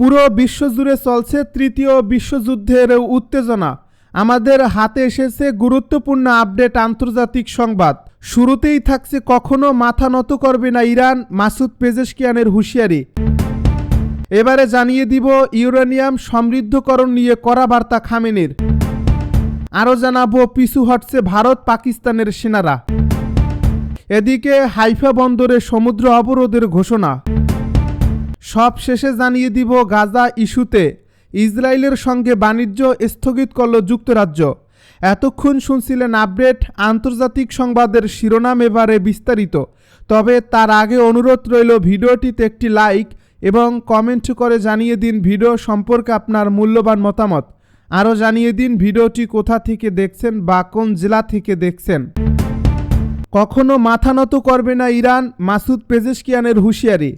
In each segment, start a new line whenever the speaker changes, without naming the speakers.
পুরো বিশ্বজুড়ে চলছে তৃতীয় বিশ্বযুদ্ধের উত্তেজনা। আমাদের হাতে এসেছে গুরুত্বপূর্ণ আপডেট আন্তর্জাতিক সংবাদ। শুরুতেই থাকছে কখনো মাথা নত করবে না ইরান, মাসুদ পেজেশকিয়ানের হুঁশিয়ারি। এবারে জানিয়ে দিব ইউরেনিয়াম সমৃদ্ধকরণ নিয়ে করা বার্তা খামেনির। আরও জানাব পিছু হটছে ভারত পাকিস্তানের সেনারা। এদিকে হাইফা বন্দরে সমুদ্র অবরোধের ঘোষণা। সব শেষে জানিয়ে দিব গাজা ইস্যুতে ইসরায়েলের সঙ্গে বাণিজ্য স্থগিত করল যুক্তরাজ্য। এতক্ষণ শুনছিলেন আপডেট আন্তর্জাতিক সংবাদের শিরোনাম এবারে বিস্তারিত। তবে তার আগে অনুরোধ রইল ভিডিওটিতে একটি লাইক এবং কমেন্ট করে জানিয়ে দিন ভিডিও সম্পর্কে আপনার মূল্যবান মতামত। আরও জানিয়ে দিন ভিডিওটি কোথা থেকে দেখছেন বা কোন জেলা থেকে দেখছেন। কখনো মাথা নত করবে না ইরান, মাসুদ পেজেশকিয়ানের হুঁশিয়ারি।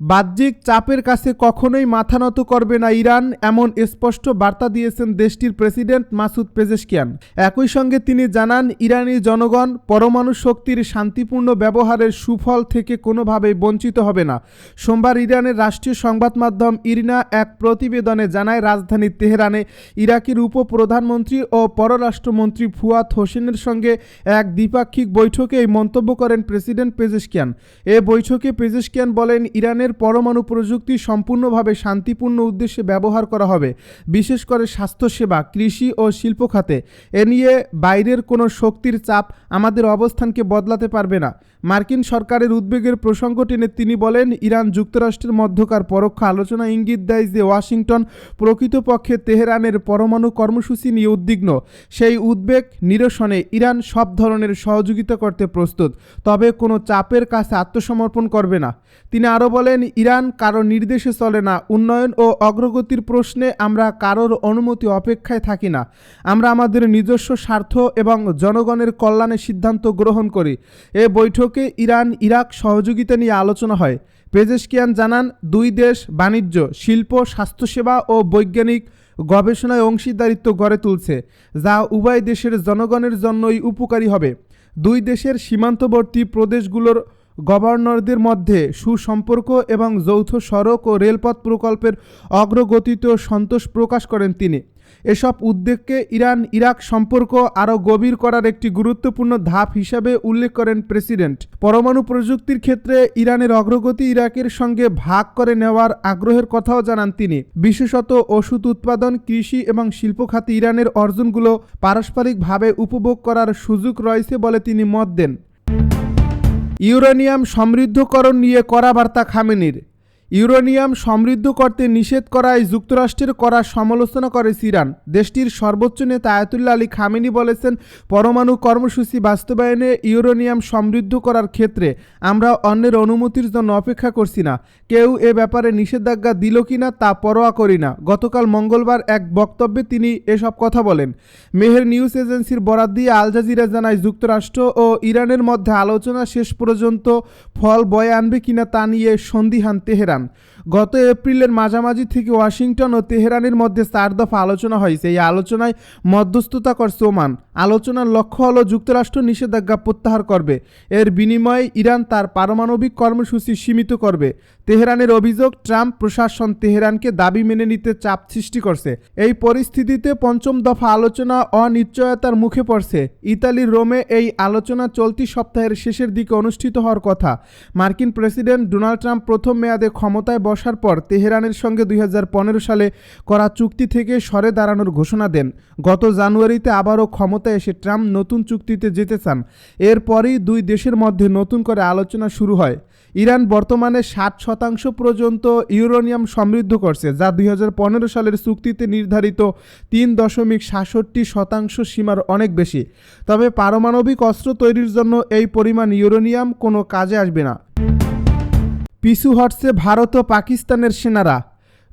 বাহ্যিক চাপের কাছে কখনোই মাথা নত করবে না ইরান, এমন স্পষ্ট বার্তা দিয়েছেন দেশটির প্রেসিডেন্ট মাসুদ পেজেশকিয়ান। একই সঙ্গে তিনি জানান, ইরানি জনগণ পরমাণু শক্তির শান্তিপূর্ণ ব্যবহারের সুফল থেকে কোনোভাবেই বঞ্চিত হবে না। সোমবার ইরানের রাষ্ট্রীয় সংবাদ মাধ্যম ইরিনা এক প্রতিবেদনে জানায়, রাজধানী তেহরানে ইরাকের উপপ্রধানমন্ত্রী ও পররাষ্ট্রমন্ত্রী ফুয়াদ হোসেনের সঙ্গে এক দ্বিপাক্ষিক বৈঠকে এই মন্তব্য করেন প্রেসিডেন্ট পেজেশকিয়ান। এ বৈঠকে পেজেশকিয়ান বলেন, ইরানের পরমাণু প্রযুক্তি সম্পূর্ণভাবে শান্তিপূর্ণ উদ্দেশ্যে ব্যবহার করা হবে, বিশেষ করে স্বাস্থ্যসেবা, কৃষি ও শিল্প খাতে। এ নিয়ে বাইরের কোনো শক্তির চাপ আমাদের অবস্থানকে বদলাতে পারবে না। মার্কিন সরকারের উদ্বেগের প্রসঙ্গ টেনে তিনি বলেন, ইরান যুক্তরাষ্ট্রের মধ্যকার পরোক্ষ আলোচনা ইঙ্গিত দেয় যে ওয়াশিংটন প্রকৃতপক্ষে তেহরানের পরমাণু কর্মসূচি নিয়ে উদ্বিগ্ন। সেই উদ্বেগ নিরসনে ইরান সব ধরনের সহযোগিতা করতে প্রস্তুত, তবে কোনো চাপের কাছে আত্মসমর্পণ করবে না। তিনি আরও বলেন ইরান কারও নির্দেশে চলে না। উন্নয়ন ও অগ্রগতির প্রশ্নে আমরা কারোর অনুমতি অপেক্ষায় থাকি না। আমরা আমাদের নিজস্ব স্বার্থ এবং জনগণের কল্যাণে সিদ্ধান্ত গ্রহণ করি। এ বৈঠকে ইরান ইরাক সহযোগিতা নিয়ে আলোচনা হয়। পেজেশকিয়ান জানান, দুই দেশ বাণিজ্য, শিল্প, স্বাস্থ্যসেবা ও বৈজ্ঞানিক গবেষণায় অংশীদারিত্ব গড়ে তুলছে, যা উভয় দেশের জনগণের জন্যই উপকারী হবে। দুই দেশের সীমান্তবর্তী প্রদেশগুলোর গভর্নরদের মধ্যে সুসম্পর্ক এবং যৌথ সড়ক ও রেলপথ প্রকল্পের অগ্রগতিতেও সন্তোষ প্রকাশ করেন তিনি। এসব উদ্বেগকে ইরান ইরাক সম্পর্ক আরও গভীর করার একটি গুরুত্বপূর্ণ ধাপ হিসাবে উল্লেখ করেন প্রেসিডেন্ট। পরমাণু প্রযুক্তির ক্ষেত্রে ইরানের অগ্রগতি ইরাকের সঙ্গে ভাগ করে নেওয়ার আগ্রহের কথাও জানান তিনি। বিশেষত ওষুধ উৎপাদন, কৃষি এবং শিল্প খাতে ইরানের অর্জনগুলো পারস্পরিকভাবে উপভোগ করার সুযোগ রয়েছে বলে তিনি মত দেন। ইউরেনিয়াম সমৃদ্ধকরণ নিয়ে করা বার্তা খামেনির। ইউরেনিয়াম সমৃদ্ধ করতে নিষেধ করায় যুক্তরাষ্ট্রের করা সমালোচনা করে ইরান দেশটির সর্বোচ্চ নেতা আয়াতুল্লাহ আলী খামেনি বলেছেন, পরমাণু কর্মসূচি বাস্তবায়নে ইউরেনিয়াম সমৃদ্ধ করার ক্ষেত্রে আমরা অন্যের অনুমতির জন্য অপেক্ষা করছি না। কেউ এ ব্যাপারে নিষেধাজ্ঞা দিল কিনা তা পরোয়া করি না। গতকাল মঙ্গলবার এক বক্তব্যে তিনি এসব কথা বলেন। মেহের নিউজ এজেন্সির বরাদ দিয়ে আল জাজিরা জানায়, যুক্তরাষ্ট্র ও ইরানের মধ্যে আলোচনা শেষ পর্যন্ত ফল বয়ে আনবে কিনা তা নিয়ে সন্দিহান তেহরান। them. গত এপ্রিলের মাঝামাঝি থেকে ওয়াশিংটন ও তেহরানের মধ্যে চার দফা আলোচনা হয়েছে। এই আলোচনায় মধ্যস্থতা করছে ওমান আলোচনার লক্ষ্য হলো যুক্তরাষ্ট্র নিষেধাজ্ঞা প্রত্যাহার করবে। এর বিনিময়ে ইরান তার পারমাণবিক কর্মসূচি সীমিত করবে। তেহরানের অভিযোগ, ট্রাম্প প্রশাসন তেহরানকে দাবি মেনে নিতে চাপ সৃষ্টি করছে। এই পরিস্থিতিতে পঞ্চম দফা আলোচনা অনিশ্চয়তার মুখে পড়ছে। ইতালির রোমে এই আলোচনা চলতি সপ্তাহের শেষের দিকে অনুষ্ঠিত হওয়ার কথা। মার্কিন প্রেসিডেন্ট ডোনাল্ড ট্রাম্প প্রথম মেয়াদে ক্ষমতায় বসার পর তেহরানের সঙ্গে দুই হাজার পনেরো সালে করা চুক্তি থেকে সরে দাঁড়ানোর ঘোষণা দেন। গত জানুয়ারিতে আবারও ক্ষমতায় এসে ট্রাম্প নতুন চুক্তিতে যেতে চান। এরপরই দুই দেশের মধ্যে নতুন করে আলোচনা শুরু হয়। ইরান বর্তমানে ষাট শতাংশ পর্যন্ত ইউরোনিয়াম সমৃদ্ধ করছে, যা দুই হাজার পনেরো সালের চুক্তিতে নির্ধারিত তিন দশমিক সাতষট্টি শতাংশ সীমার অনেক বেশি। তবে পারমাণবিক অস্ত্র তৈরির জন্য এই পরিমাণ ইউরোনিয়াম কোনো কাজে আসবে না। পিছু হটছে ভারত ও পাকিস্তানের সেনারা।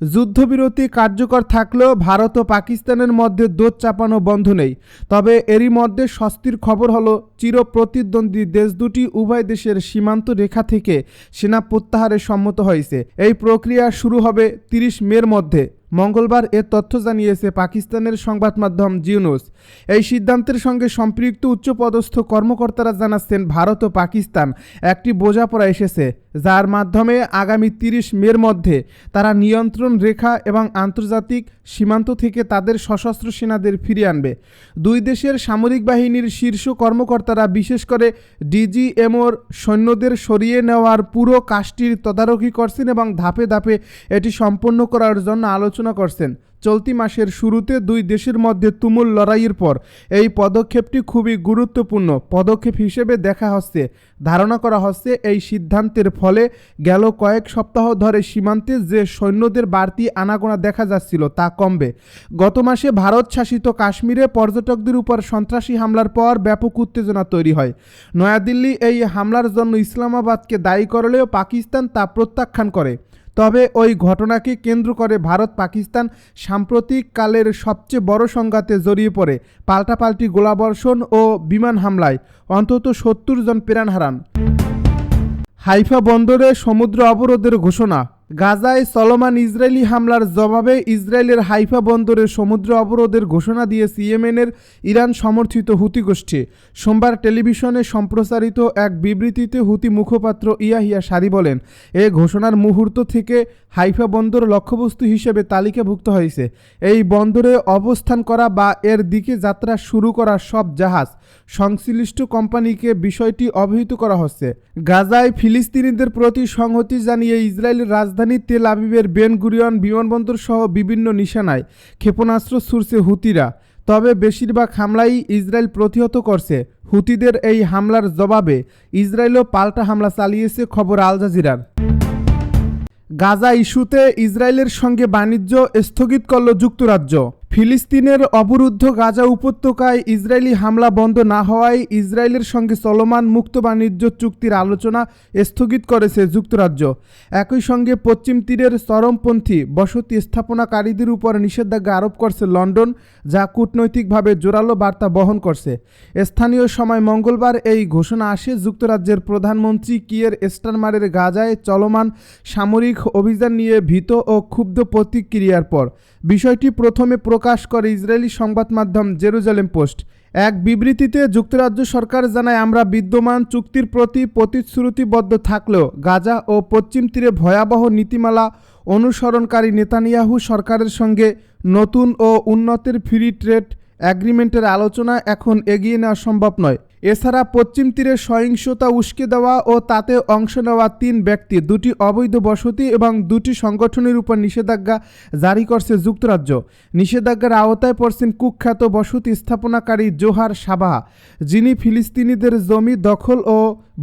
যুদ্ধবিরতি কার্যকর থাকলেও ভারত ও পাকিস্তানের মধ্যে দোষ চাপানো বন্ধ নেই। তবে এরই মধ্যে স্বস্তির খবর হলো চির প্রতিদ্বন্দ্বী দেশ দুটি উভয় দেশের সীমান্ত রেখা থেকে সেনা প্রত্যাহারে সম্মত হয়েছে। এই প্রক্রিয়া শুরু হবে তিরিশ মের মধ্যে। মঙ্গলবার এ তথ্য জানিয়েছে পাকিস্তানের সংবাদ মাধ্যম জিউনুস। এই সিদ্ধান্তের সঙ্গে সম্পৃক্ত উচ্চপদস্থ কর্মকর্তারা জানাচ্ছেন, ভারত ও পাকিস্তান একটি বোঝাপড়া এসেছে, যার মাধ্যমে আগামী তিরিশ মের মধ্যে তারা নিয়ন্ত্রণ রেখা এবং আন্তর্জাতিক সীমান্ত থেকে তাদের সশস্ত্র সেনাদের ফিরিয়ে আনবে। দুই দেশের সামরিক বাহিনীর শীর্ষ কর্মকর্তারা, বিশেষ করে ডিজিএমওর সৈন্যদের সরিয়ে নেওয়ার পুরো কাজটির তদারকি করছেন এবং ধাপে ধাপে এটি সম্পন্ন করার জন্য আলোচনা করছেন। চলতি মাসের শুরুতে দুই দেশের মধ্যে তুমুল লড়াইয়ের পর এই পদক্ষেপটি খুবই গুরুত্বপূর্ণ পদক্ষেপ হিসেবে দেখা হচ্ছে। ধারণা করা হচ্ছে এই সিদ্ধান্তের ফলে গেল কয়েক সপ্তাহ ধরে সীমান্তে যে সৈন্যদের বাড়তি আনাগোনা দেখা যাচ্ছিল তা কমবে। গত মাসে ভারত শাসিত কাশ্মীরে পর্যটকদের উপর সন্ত্রাসী হামলার পর ব্যাপক উত্তেজনা তৈরি হয়। নয়াদিল্লি এই হামলার জন্য ইসলামাবাদকে দায়ী করলেও পাকিস্তান তা প্রত্যাখ্যান করে। তবে ওই ঘটনাকে কেন্দ্র করে ভারত পাকিস্তান সাম্প্রতিককালের সবচেয়ে বড় সংঘাতে জড়িয়ে পড়ে, পাল্টাপাল্টি গোলাবর্ষণ ও বিমান হামলায়। অন্তত সত্তর জন প্রাণ হারান। হাইফা বন্দরে সমুদ্র অবরোধের ঘোষণা। গাজায় চলমান ইসরায়েলি হামলার জবাবে ইসরায়েলের হাইফা বন্দরে সমুদ্র অবরোধের ঘোষণা দিয়ে সিএমএনের ইরান সমর্থিত হুতি গোষ্ঠী। সোমবার টেলিভিশনে সম্প্রচারিত এক বিবৃতিতে হুতি মুখপাত্র ইয়াহিয়া সারি বলেন, এ ঘোষণার মুহূর্ত থেকে হাইফা বন্দর লক্ষ্যবস্তু হিসেবে তালিকাভুক্ত হয়েছে। এই বন্দরে অবস্থান করা বা এর দিকে যাত্রা শুরু করা সব জাহাজ সংশ্লিষ্ট কোম্পানিকে বিষয়টি অবহিত করা হচ্ছে। গাজায় ফিলিস্তিনিদের প্রতি সংহতি জানিয়ে ইসরায়েলের রাজধানী তেল আবিবের বেন গুরিয়ন বিমানবন্দর সহ বিভিন্ন নিশানায় ক্ষেপণাস্ত্র ছুড়ছে হুতিরা। তবে বেশিরভাগ হামলাই ইসরায়েল প্রতিহত করছে। হুতিদের এই হামলার জবাবে ইসরায়েলও পাল্টা হামলা চালিয়েছে, খবর আল জাজিরার। গাজা ইস্যুতে ইসরায়েলের সঙ্গে বাণিজ্য স্থগিত করল যুক্তরাজ্য। ফিলিস্তিনের অবরুদ্ধ গাজা উপত্যকায় ইসরায়েলি হামলা বন্ধ না হওয়ায় ইসরায়েলের সঙ্গে চলমান মুক্ত বাণিজ্য চুক্তির আলোচনা স্থগিত করেছে যুক্তরাজ্য। একই সঙ্গে পশ্চিম তীরের চরমপন্থী বসতি স্থাপনাকারীদের উপর নিষেধাজ্ঞা আরোপ করছে লন্ডন, যা কূটনৈতিকভাবে জোরালো বার্তা বহন করছে। স্থানীয় সময় মঙ্গলবার এই ঘোষণা আসে যুক্তরাজ্যের প্রধানমন্ত্রী কিয়ের স্টারমারের গাজায় চলমান সামরিক অভিযান নিয়ে ভীত ও ক্ষুব্ধ প্রতিক্রিয়ার পর। বিষয়টি প্রথমে প্রকাশ করে ইসরায়েলি সংবাদ মাধ্যম জেরুজালেম পোস্ট। এক বিবৃতিতে যুক্তরাজ্য সরকার জানায়, আমরা বিদ্যমান চুক্তির প্রতি প্রতিশ্রুতিবদ্ধ থাকলেও গাজা ও পশ্চিম তীরে ভয়াবহ নীতিমালা অনুসরণকারী নেতানিয়াহু সরকারের সঙ্গে নতুন ও উন্নতের ফ্রি ট্রেড অ্যাগ্রিমেন্টের আলোচনা এখন এগিয়ে নেওয়া সম্ভব নয়। এছাড়া পশ্চিম তীরে সহিংসতা উস্কে দেওয়া ও তাতে অংশ নেওয়া তিন ব্যক্তি, দুটি অবৈধ বসতি এবং দুটি সংগঠনের উপর নিষেধাজ্ঞা জারি করছে যুক্তরাজ্য। নিষেধাজ্ঞার আওতায় পড়ছেন কুখ্যাত বসতি স্থাপনাকারী জোহার সাবাহা, যিনি ফিলিস্তিনিদের জমি দখল ও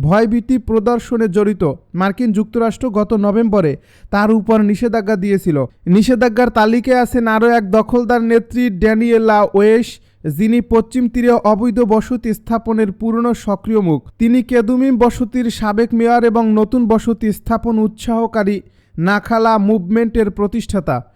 ভয়ভীতি প্রদর্শনে জড়িত। মার্কিন যুক্তরাষ্ট্র গত নভেম্বরে তার উপর নিষেধাজ্ঞা দিয়েছিল। নিষেধাজ্ঞার তালিকায় আছেন আরও এক দখলদার নেত্রী ড্যানিয়েলা ওয়েশ যিনি পশ্চিম তীরে অবৈধ বসতি স্থাপনের পূর্ণ সক্রিয় মুখ, তিনি কেদুমিম বসতির সাবেক মেয়র এবং নতুন বসতি স্থাপন উৎসাহকারী নাখালা মুভমেন্টের প্রতিষ্ঠাতা।